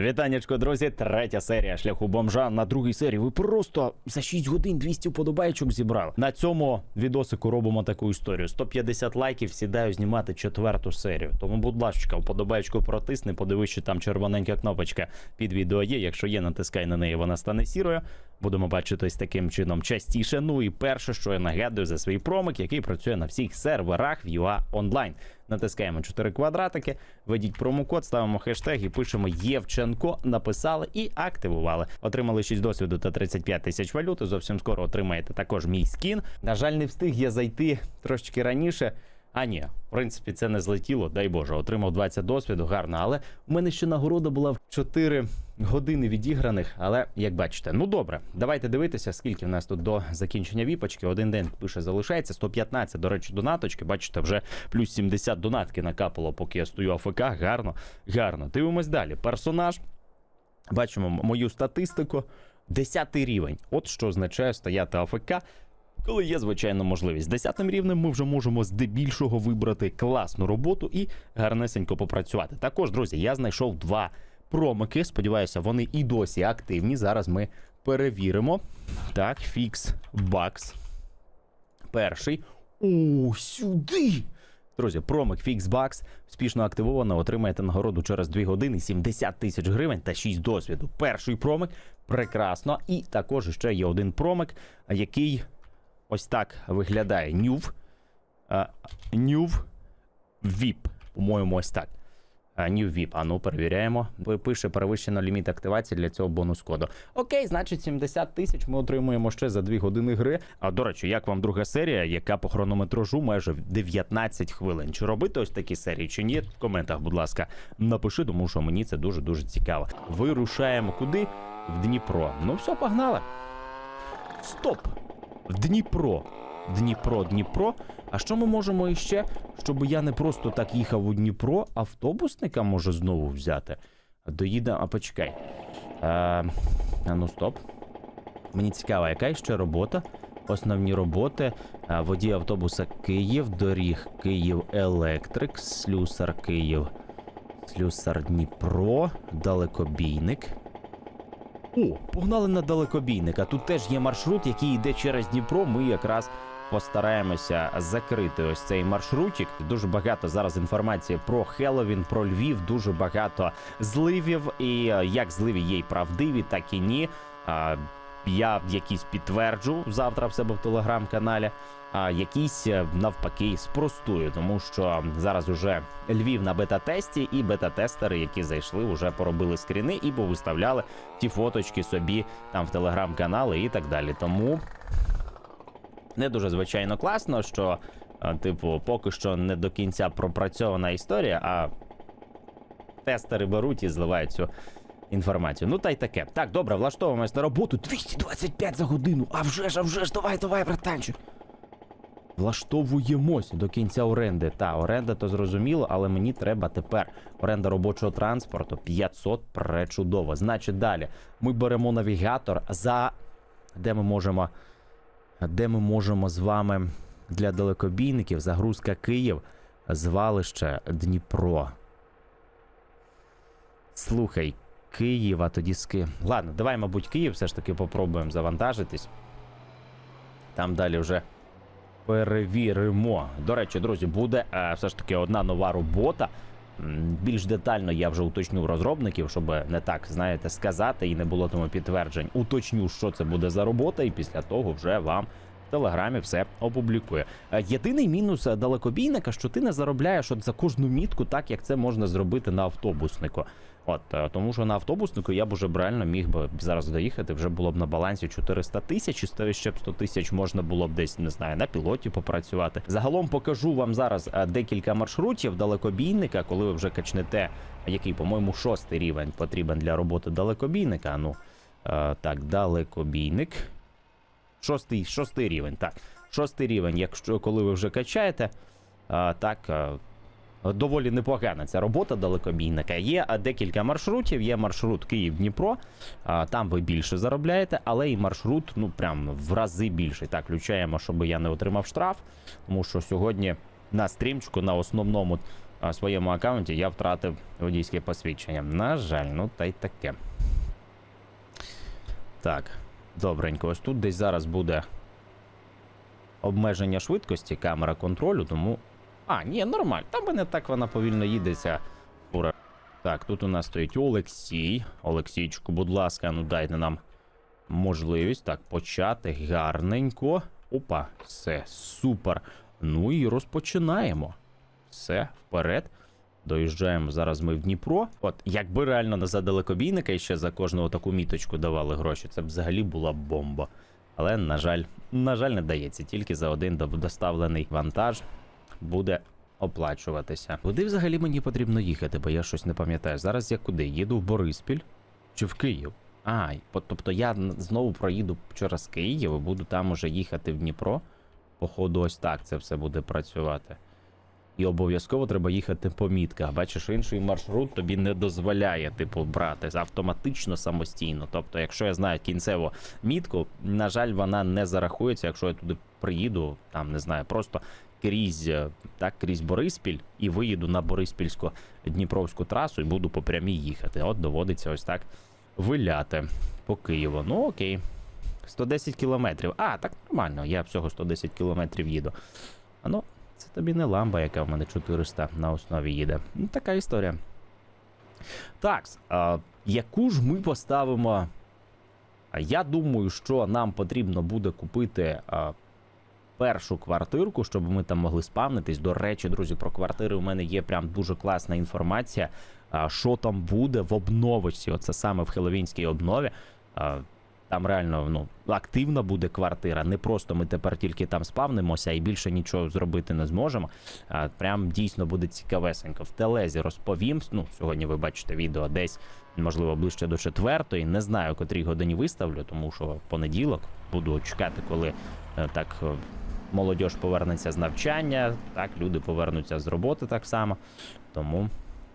Вітаннячко, друзі, третя серія шляху бомжа. На другій серії ви просто за 6 годин 200 вподобайчок зібрали. На цьому відосику робимо таку історію. 150 лайків сідаю знімати четверту серію. Тому, будь ласка, вподобайчку протисни, подивись, там червоненька кнопочка під відео є. Якщо є, натискай на неї, вона стане сірою. Будемо бачитись таким чином частіше. Ну і перше, що я нагадую за свій промик, який працює на всіх серверах в UA Online. Натискаємо 4 квадратики, введіть промокод, ставимо хештег і пишемо Євченко. Написали і активували. Отримали 6 досвіду та 35 тисяч валюти. Зовсім скоро отримаєте також мій скін. На жаль, не встиг я зайти трошечки раніше. А ні, в принципі, це не злетіло, дай Боже, отримав 20 досвіду, гарно. Але у мене ще нагорода була в 4 години відіграних. Але як бачите, ну добре, давайте дивитися, скільки в нас тут до закінчення віпочки. Один день пише залишається 115, До речі, донаточки. Бачите, вже плюс 70 донатки накапало, поки я стою АФК. Гарно, гарно. Дивимось далі. Персонаж. Бачимо мою статистику. 10 рівень. От що означає стояти АФК. Коли є, звичайно, можливість. Десятим рівнем ми вже можемо здебільшого вибрати класну роботу і гарнесенько попрацювати. Також, друзі, я знайшов два промики. Сподіваюся, вони і досі активні. Зараз ми перевіримо. Так, фікс бакс. Перший. О, сюди! Друзі, промик Fixbox успішно активовано. Отримаєте нагороду через 2 години 70 тисяч гривень та 6 досвіду. Перший промик прекрасно. І також ще є один промик, який ось так виглядає. Нюв. Нюв VIP. По-моєму, ось так. New VIP. А ну, перевіряємо. Пише перевищено ліміт активації для цього бонус коду. Окей, значить 70 тисяч ми отримуємо ще за 2 години гри. А до речі, як вам друга серія, яка по хронометражу майже 19 хвилин. Чи робити ось такі серії, чи ні? В коментах, будь ласка, напиши, тому що мені це дуже дуже цікаво. Вирушаємо куди? В Дніпро. Ну все, погнали. Стоп! Дніпро. Дніпро, Дніпро. А що ми можемо іще, щоб я не просто так їхав у Дніпро, автобусника може знову взяти? Доїде, а почекай. А, а ну стоп. Мені цікаво, яка ще робота? Основні роботи. Водій автобуса Київ, доріг Київ Електрик, слюсар Київ, слюсар Дніпро, далекобійник. О, погнали на далекобійника. Тут теж є маршрут, який йде через Дніпро. Ми якраз постараємося закрити ось цей маршрутик. Дуже багато зараз інформації про Хеловін, про Львів, дуже багато зливів. І е, як зливі є й правдиві, так і ні. Я якісь підтверджу завтра в себе в телеграм-каналі, а якісь е, навпаки спростую, тому що зараз уже Львів на бета-тесті, і бета-тестери, які зайшли, вже поробили скріни і повиставляли ті фоточки собі там в телеграм-канали і так далі. Тому не дуже звичайно класно, що, е, типу, поки що не до кінця пропрацьована історія, а тестери беруть і зливають цю інформацію. Ну та й таке. Так, добре, влаштовуємось на роботу. 225 за годину. А вже ж, а вже ж, давай, давай, братанчик. Влаштовуємось до кінця оренди. Та, оренда то зрозуміло, але мені треба тепер оренда робочого транспорту 500 пречудово. Значить, далі ми беремо навігатор за де ми можемо. Де ми можемо з вами для далекобійників загрузка Київ, звалище Дніпро. Слухай, Київ, а тоді ски. Ладно, давай, мабуть, Київ все ж таки попробуємо завантажитись. Там далі вже перевіримо. До речі, друзі, буде е, все ж таки одна нова робота. Більш детально я вже уточню розробників, щоб не так, знаєте, сказати і не було тому підтверджень. Уточню, що це буде за робота, і після того вже вам в телеграмі все опублікує. Е, Єдиний мінус е, далекобійника, що ти не заробляєш от за кожну мітку, так як це можна зробити на автобуснику. От е, тому, що на автобуснику я б уже б реально міг би зараз доїхати. Вже було б на балансі 400 тисяч, і ще б 100 тисяч можна було б десь не знаю на пілоті попрацювати. Загалом покажу вам зараз е, декілька маршрутів далекобійника, коли ви вже качнете, який, по-моєму, шостий рівень потрібен для роботи далекобійника. Ну е, так, далекобійник. Шостий, шостий рівень. Так, шостий рівень. Якщо коли ви вже качаєте, так. Доволі непогана ця робота далекобійника. Є декілька маршрутів. Є маршрут Київ-Дніпро, там ви більше заробляєте, але і маршрут ну прям в рази більший. Так, включаємо, щоб я не отримав штраф, тому що сьогодні на стрімчику на основному своєму аккаунті я втратив водійське посвідчення. На жаль, ну та й таке. Так, добренько. Ось тут десь зараз буде обмеження швидкості, камера контролю, тому. А, ні, нормально. Там мене так вона повільно їде, ця фура. Так, тут у нас стоїть Олексій. Олексійчику, будь ласка, ну дайте нам можливість так почати гарненько. Опа, все, супер. Ну і розпочинаємо. Все, вперед. Доїжджаємо зараз ми в Дніпро. От, якби реально не за далекобійника і ще за кожного таку міточку давали гроші, це б взагалі була бомба. Але, на жаль, на жаль, не дається. Тільки за один доставлений вантаж буде оплачуватися. Куди взагалі мені потрібно їхати, бо я щось не пам'ятаю. Зараз я куди? Їду в Бориспіль чи в Київ? А, тобто я знову проїду через Київ і буду там уже їхати в Дніпро. Походу, ось так це все буде працювати. І обов'язково треба їхати по мітках. Бачиш, інший маршрут тобі не дозволяє, типу, брати автоматично самостійно. Тобто, якщо я знаю кінцеву мітку, на жаль, вона не зарахується, якщо я туди приїду, там не знаю, просто крізь е, так, крізь Бориспіль і виїду на Бориспільську Дніпровську трасу і буду по прямій їхати. От доводиться ось так виляти по Києву. Ну окей. 110 кілометрів. А, так нормально, я всього 110 кілометрів їду. А ну, це тобі не ламба, яка в мене 400 на основі їде. Ну, така історія. Так, а, яку ж ми поставимо? Я думаю, що нам потрібно буде купити а, першу квартирку, щоб ми там могли спавнитись. До речі, друзі, про квартири у мене є прям дуже класна інформація. Що там буде в обновочці? Оце саме в хеловінській обнові. Там реально ну, активна буде квартира. Не просто ми тепер тільки там спавнимося і більше нічого зробити не зможемо. А, прям дійсно буде цікавесенько. В телезі розповім. Ну, сьогодні ви бачите відео десь, можливо, ближче до четвертої. Не знаю, котрій годині виставлю, тому що в понеділок буду чекати, коли е, так. е, Молодь повернеться з навчання, так, люди повернуться з роботи так само. Тому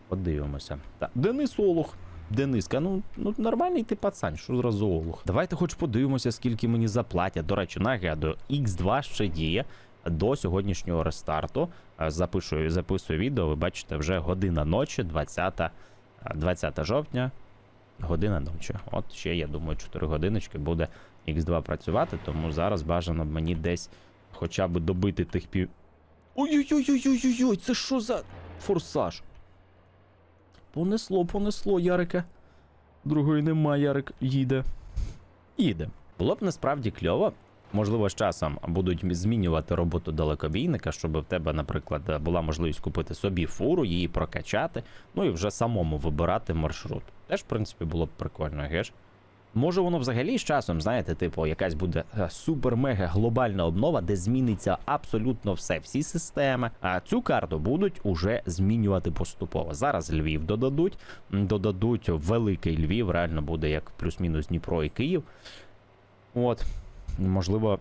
подивимося. Так, Денис Олух. Дениска, ну, ну нормальний ти пацан, що зразу олух. Давайте хоч подивимося, скільки мені заплатять. До речі, нагадую, X2 ще діє до сьогоднішнього рестарту. Е, Запишу, записую відео, ви бачите, вже година ночі, 20, е, 20 жовтня, година ночі. От ще, я думаю, 4 годиночки буде X2 працювати, тому зараз бажано мені десь хоча б добити тих пів. Ой-ой-ой-ой-ой-ой, це що за форсаж? Понесло, понесло, Ярике. Другої нема, Ярик їде. Їде. Було б насправді кльово. Можливо, з часом будуть змінювати роботу далекобійника, щоб в тебе, наприклад, була можливість купити собі фуру, її прокачати, ну і вже самому вибирати маршрут. Теж, в принципі, було б прикольно, геш? Може, воно взагалі з часом, знаєте, типу, якась буде е, супер-мега глобальна обнова, де зміниться абсолютно все, всі системи. А цю карту будуть уже змінювати поступово. Зараз Львів додадуть, додадуть великий Львів, реально буде як плюс-мінус Дніпро і Київ. От, можливо.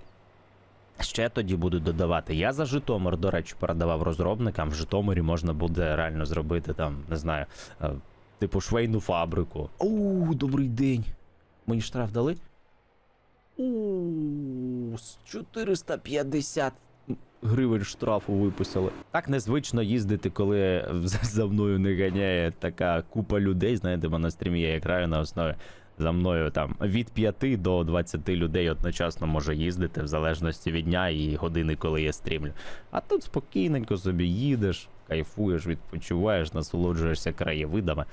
Ще тоді будуть додавати. Я за Житомир, до речі, передавав розробникам. В Житомирі можна буде реально зробити там, не знаю, е, типу швейну фабрику. Оу, добрий день. Мені штраф дали? У 450 гривень штрафу виписали. Так незвично їздити, коли за мною не ганяє така купа людей. Знаєте, на стрімі я граю на основі. За мною там від 5 до 20 людей одночасно може їздити, в залежності від дня і години, коли я стрімлю. А тут спокійненько собі їдеш, кайфуєш, відпочиваєш, насолоджуєшся краєвидами.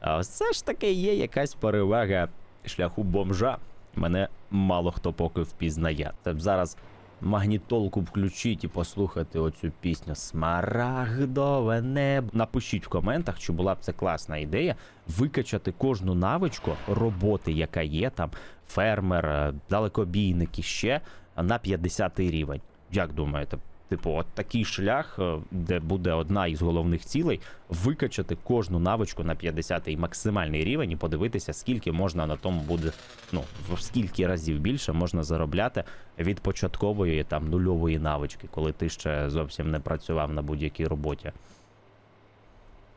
А все ж таки є якась перевага шляху бомжа. Мене мало хто поки впізнає. Це б зараз магнітолку включіть і послухати оцю пісню Смарагдове небо. Напишіть в коментах, чи була б це класна ідея викачати кожну навичку роботи, яка є там, фермер, далекобійник і ще на 50 рівень. Як думаєте? Типу, от такий шлях, е, де буде одна із головних цілей, викачати кожну навичку на 50-й максимальний рівень і подивитися, скільки можна на тому буде, ну, в скільки разів більше можна заробляти від початкової там нульової навички, коли ти ще зовсім не працював на будь-якій роботі.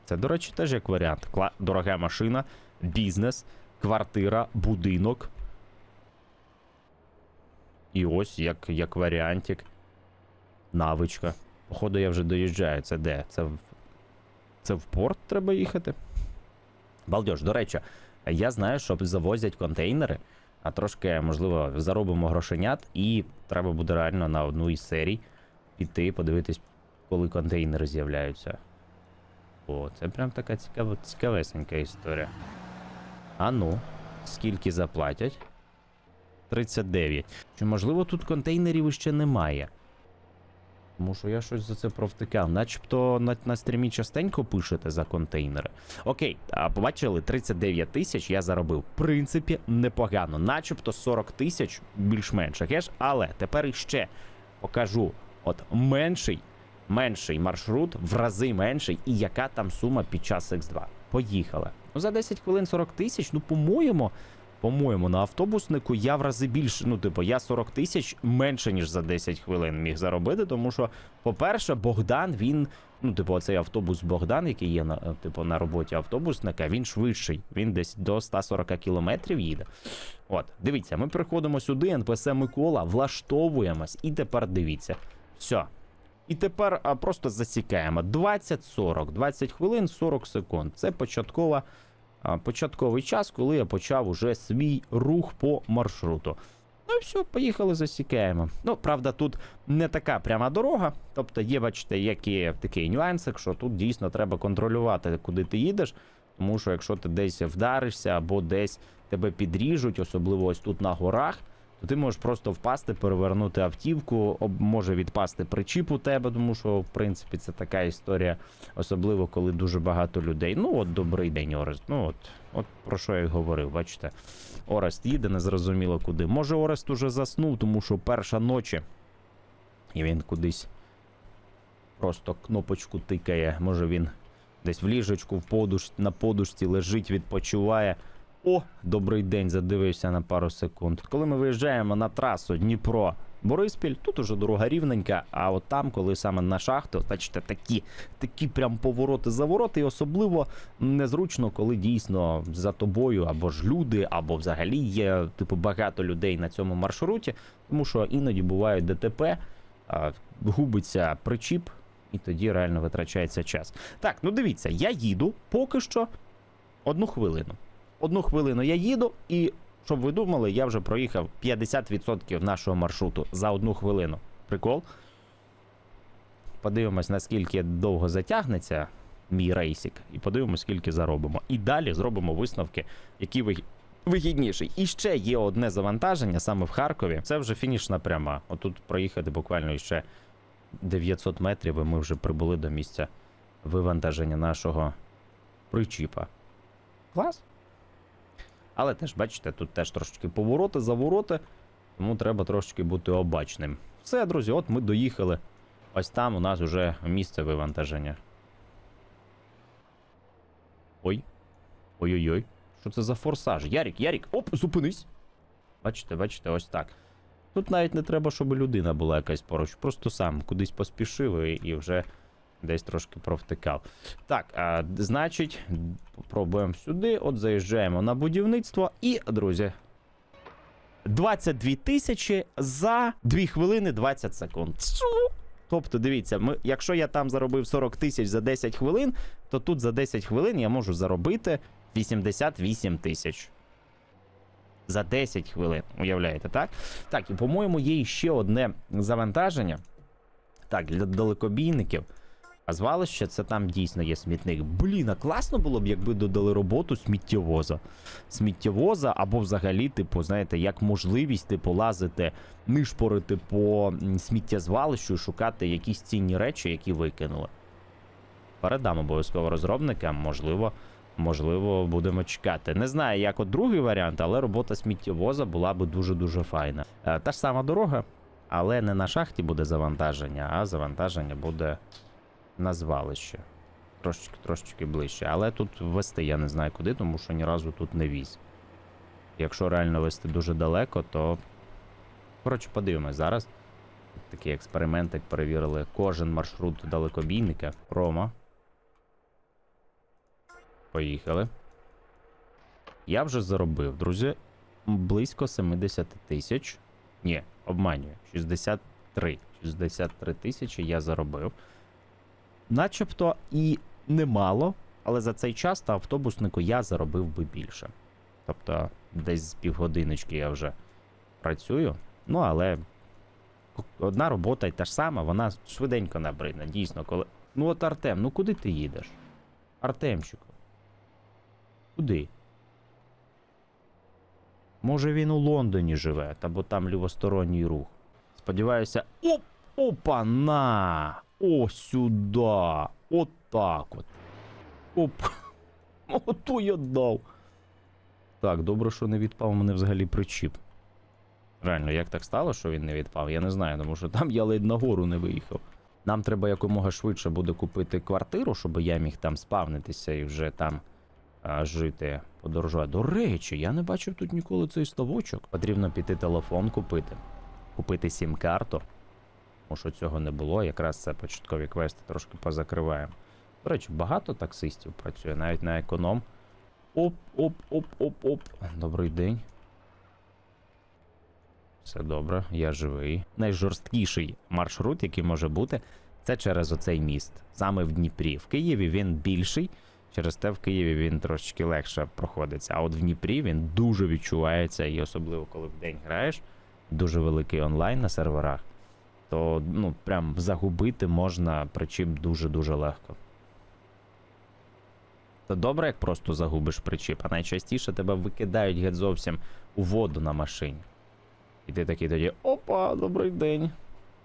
Це, до речі, теж як варіант. Кла- Дорога машина, бізнес, квартира, будинок. І ось як, як варіантик. Навичка. Походу, я вже доїжджаю. Це де? Це в Це в порт треба їхати. Балдеж, до речі, я знаю, що завозять контейнери, а трошки, можливо, заробимо грошенят, і треба буде реально на одну із серій піти, подивитись, коли контейнери з'являються. О, це прям така цікава, цікавесенька історія. А ну, скільки заплатять? 39. Чи можливо тут контейнерів ще немає? Тому що я щось за це провтикав. Начебто на, на стрімі частенько пишете за контейнери. Окей, а побачили 39 тисяч я заробив. В принципі, непогано. Начебто 40 тисяч більш-менш геш, але тепер іще покажу. От менший, менший маршрут, в рази менший, і яка там сума під час X2. Поїхали. Ну за 10 хвилин 40 тисяч, ну по-моєму. По-моєму, на автобуснику я в рази більше, ну, типу, я 40 тисяч менше, ніж за 10 хвилин міг заробити, тому що, по-перше, Богдан, він, ну, типу, оцей автобус Богдан, який є на, типу, на роботі автобусника, він швидший. Він десь до 140 кілометрів їде. От, дивіться, ми приходимо сюди, НПС Микола, влаштовуємось, і тепер дивіться. Все. І тепер а, просто засікаємо 20-40, 20 хвилин 40 секунд. Це початкова початковий час, коли я почав уже свій рух по маршруту. Ну і все, поїхали, засікаємо. Ну, правда, тут не така пряма дорога. Тобто є, бачите, які такий нюансик, що тут дійсно треба контролювати, куди ти їдеш. Тому що якщо ти десь вдаришся або десь тебе підріжуть, особливо ось тут на горах, то ти можеш просто впасти, перевернути автівку, об, може відпасти причіп у тебе, тому що, в принципі, це така історія, особливо коли дуже багато людей. Ну, от добрий день, Орест. Ну от, от про що я й говорив, бачите. Орест їде, незрозуміло куди. Може, Орест уже заснув, тому що перша ночі, і він кудись просто кнопочку тикає. Може він десь в ліжечку, в подуш... на подушці лежить, відпочиває. О, добрий день, задивився на пару секунд. Коли ми виїжджаємо на трасу Дніпро. Бориспіль, тут уже дорога рівненька, а от там, коли саме на шахту, бачите, такі, такі прям повороти завороти, і особливо незручно, коли дійсно за тобою або ж люди, або взагалі є типу багато людей на цьому маршруті, тому що іноді бувають ДТП, губиться причіп, і тоді реально витрачається час. Так, ну дивіться, я їду поки що одну хвилину. Одну хвилину я їду, і щоб ви думали, я вже проїхав 50% нашого маршруту за одну хвилину. Прикол. Подивимось, наскільки довго затягнеться мій рейсик, і подивимось, скільки заробимо. І далі зробимо висновки, які ви. Вигідніший. І ще є одне завантаження саме в Харкові. Це вже фінішна пряма. Отут проїхати буквально ще 900 метрів, і ми вже прибули до місця вивантаження нашого причіпа. Клас. Але теж, бачите, тут теж трошечки повороти, завороти, тому треба трошечки бути обачним. Все, друзі, от ми доїхали. Ось там у нас вже місце вивантаження. Ой. Ой-ой-ой. Що це за форсаж? Ярік, Ярік, оп, зупинись. Бачите, бачите, ось так. Тут навіть не треба, щоб людина була якась поруч. Просто сам кудись поспішив і, і вже десь трошки провтикав. Так, а, значить, пробуємо сюди. От заїжджаємо на будівництво. І, друзі, 22 тисячі за 2 хвилини 20 секунд. Тобто, дивіться, ми, якщо я там заробив 40 тисяч за 10 хвилин, то тут за 10 хвилин я можу заробити 88 тисяч. За 10 хвилин, уявляєте, так? Так, і по-моєму, є ще одне завантаження. Так, для далекобійників. А звалище це там дійсно є смітник. Блін, а класно було б, якби додали роботу сміттєвоза. Сміттєвоза або взагалі, типу, знаєте, як можливість, типу, лазити, нишпорити по сміттєзвалищу, і шукати якісь цінні речі, які викинули. Передам обов'язково розробникам, можливо, можливо, будемо чекати. Не знаю, як от другий варіант, але робота сміттєвоза була би дуже-дуже файна. Е, Та ж сама дорога, але не на шахті буде завантаження, а завантаження буде на звалище. Трошечки, трошечки ближче. Але тут вести я не знаю куди, тому що ні разу тут не віз. Якщо реально вести дуже далеко, то. Коротше, подивимось зараз. Такий експеримент, як перевірили кожен маршрут далекобійника. Рома. Поїхали. Я вже заробив, друзі, близько 70 тисяч. Ні, обманюю. 63. 63 тисячі я заробив. Начебто, і немало, але за цей час на автобуснику я заробив би більше. Тобто, десь з півгодиночки я вже працюю. Ну, але одна робота й та ж сама, вона швиденько набридне. Дійсно, коли. Ну от Артем, ну куди ти їдеш? Артемчику. Куди? Може він у Лондоні живе, та бо там лівосторонній рух. Сподіваюся. Оп! Опа на! О, сюди! От так от. Оп. Ото я дав. Так, добре, що не відпав мене взагалі причіп. Реально, як так стало, що він не відпав? Я не знаю, тому що там я ледь нагору не виїхав. Нам треба якомога швидше буде купити квартиру, щоб я міг там спавнитися і вже там а, жити, подорожувати. До речі, я не бачив тут ніколи цей ставочок. Потрібно піти телефон купити, купити сім-карту. Тому що цього не було. Якраз це початкові квести трошки позакриваємо. До речі, багато таксистів працює, навіть на економ. Оп, оп, оп, оп, оп. Добрий день. Все добре, я живий. Найжорсткіший маршрут, який може бути, це через оцей міст. Саме в Дніпрі. В Києві він більший. Через те в Києві він трошечки легше проходиться. А от в Дніпрі він дуже відчувається, і особливо коли в день граєш, дуже великий онлайн на серверах, то ну, прям загубити можна причіп дуже-дуже легко. То добре, як просто загубиш причіп, а найчастіше тебе викидають геть зовсім у воду на машині. І ти такий тоді: опа, добрий день.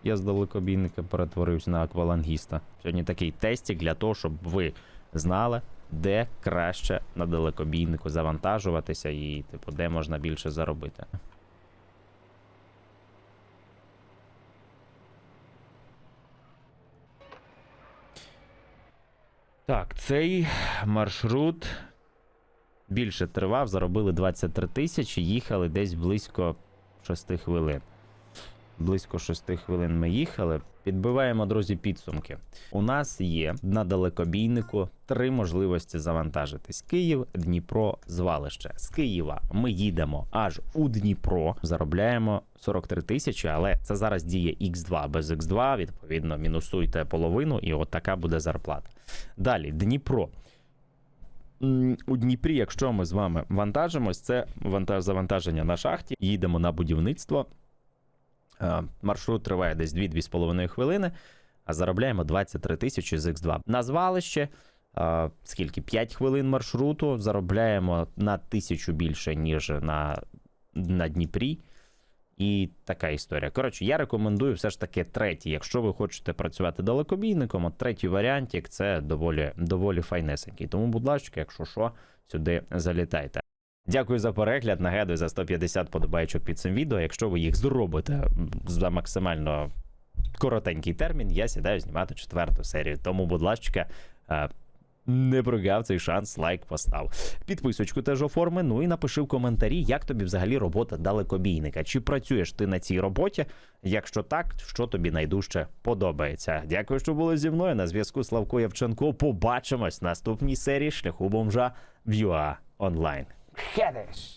Я з далекобійника перетворився на аквалангіста. Сьогодні такий тестик для того, щоб ви знали, де краще на далекобійнику завантажуватися і, типу, де можна більше заробити. Так, цей маршрут більше тривав, заробили 23 тисячі, їхали десь близько 6 хвилин. Близько 6 хвилин ми їхали. Підбиваємо, друзі, підсумки. У нас є на далекобійнику три можливості завантажитись: Київ, Дніпро, звалище. З Києва ми їдемо аж у Дніпро, заробляємо 43 тисячі, але це зараз діє X2 без X2, відповідно, мінусуйте половину, і от така буде зарплата. Далі, Дніпро. У Дніпрі, якщо ми з вами вантажимось, це вантаж завантаження на шахті. Їдемо на будівництво. Е, Маршрут триває десь 2-2,5 хвилини, а заробляємо 23 тисячі з X2. На звалище е, скільки? 5 хвилин маршруту. Заробляємо на тисячу більше, ніж на, на Дніпрі. І така історія. Коротше, я рекомендую все ж таки третій. Якщо ви хочете працювати далекобійником, от третій варіантик це доволі, доволі файнесенький. Тому, будь ласка, якщо що, сюди залітайте. Дякую за перегляд. Нагадую за 150 подобайочок під цим відео. Якщо ви їх зробите за максимально коротенький термін, я сідаю знімати четверту серію. Тому, будь ласка, е, не прогав цей шанс, лайк постав. Підписочку теж оформи. Ну і напиши в коментарі, як тобі взагалі робота далекобійника. Чи працюєш ти на цій роботі? Якщо так, що тобі найдужче подобається. Дякую, що були зі мною. На зв'язку Славко Явченко. Побачимось в наступній серії шляху бомжа в UA онлайн. jedes